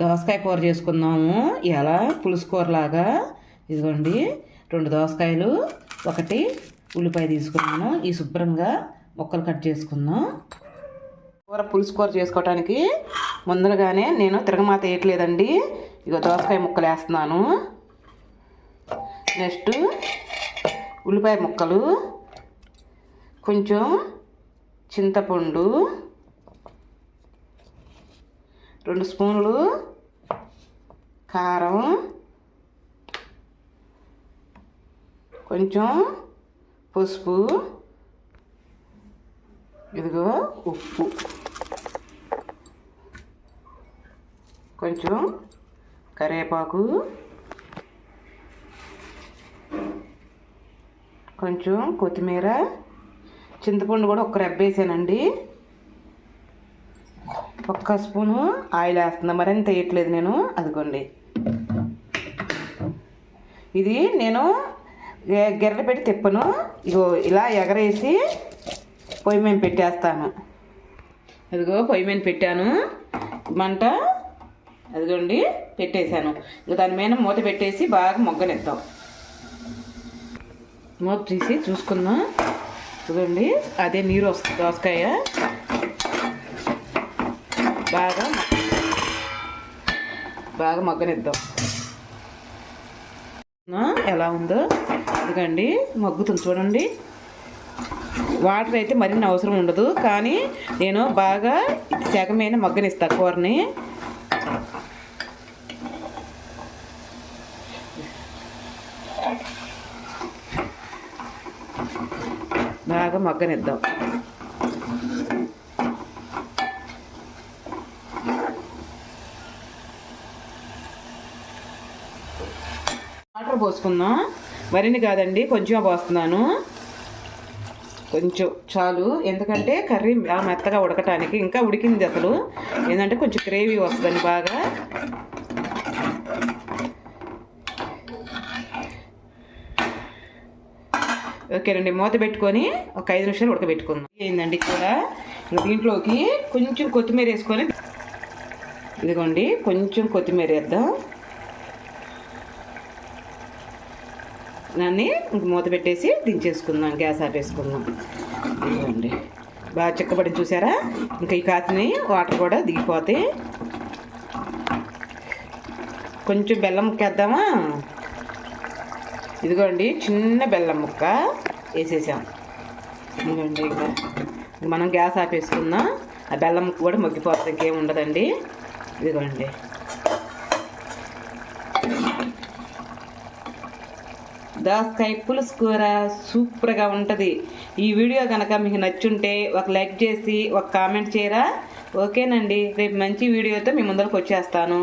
దోసకాయ కూర చేసుకుందాము. ఎలా? పులుసు కూర లాగా ఇదిగోండి రెండు దోసకాయలు ఒకటి ఉల్లిపాయ తీసుకున్నాను. ఈ శుభ్రంగా ముక్కలు కట్ చేసుకుందాం. కూర పులుసు కూర చేసుకోవటానికి ముందుగానే నేను తిరగమాత వేయట్లేదండి. ఇక దోసకాయ ముక్కలు వేస్తున్నాను. నెక్స్ట్ ఉల్లిపాయ ముక్కలు కొంచెం చింతపండు రెండు స్పూన్లు కారం కొంచెం పసుపు ఇదిగో ఉప్పు కొంచెం కరివేపాకు కొంచెం కొత్తిమీర చింతపండు కూడా ఒక రెబ్బేసానండి. ఒక్క స్పూను ఆయిల్ వేస్తున్నా. మరింత వేయట్లేదు నేను. అదిగోండి. ఇది నేను గెర్ర పెట్టి తిప్పను. ఇగో ఇలా ఎగరేసి పొయ్యి మీద పెట్టేస్తాను. అదిగో పొయ్యి మీద పెట్టాను. మంట అదిగోండి పెట్టేశాను. ఇక దాని మీద మూత పెట్టేసి బాగా మొగ్గనిద్దాం. మూత తీసి చూసుకుందాం. ఇదిగోండి అదే నీరు వస్తుంది దోసకాయ బాగా మగ్గనిద్దాం. ఎలా ఉందో ఇదిగండి మగ్గుతుంది చూడండి. వాటర్ అయితే మరిన్ని అవసరం ఉండదు కానీ నేను బాగా శాఖమైన మగ్గనిస్తా కూరని. బాగా మగ్గనిద్దాం. వాటర్ పోసుకుందాం. మరిన్ని కాదండి కొంచెం పోస్తున్నాను. కొంచెం చాలు. ఎందుకంటే కర్రీ ఆ మెత్తగా ఉడకటానికి ఇంకా ఉడికింది అసలు. ఏంటంటే కొంచెం గ్రేవీ వస్తుందండి బాగా. ఓకేనండి మూత పెట్టుకొని ఒక ఐదు నిమిషాలు ఉడకబెట్టుకుందాం. ఏందండి కూడా దీంట్లోకి కొంచెం కొత్తిమీర వేసుకొని ఇదిగోండి కొంచెం కొత్తిమీర వేద్దాం. దాన్ని ఇంక మూత పెట్టేసి దించేసుకుందాం గ్యాస్ ఆపేసుకుందాం. ఇదిగోండి. బాగా చిక్కబడి చూసారా? ఇంకా ఈ కాసిని వాటర్ కూడా దిగిపోతాయి కొంచెం బెల్లం ముక్కేద్దామా? ఇదిగోండి చిన్న బెల్లం ముక్క వేసేసాం. ఇదిగోండి ఇంకా మనం గ్యాస్ ఆపేసుకుందాం. ఆ బెల్లం ముక్క కూడా మొగ్గిపోతుంది ఇంకేం ఉండదండి. ఇదిగోండి. దోసకాయ పులుసు కూర సూపర్గా ఉంటుంది. ఈ వీడియో కనుక మీకు నచ్చుంటే ఒక లైక్ చేసి ఒక కామెంట్ చేయరా? ఓకేనండి రేపు మంచి వీడియోతో మీ ముందరకు వచ్చేస్తాను.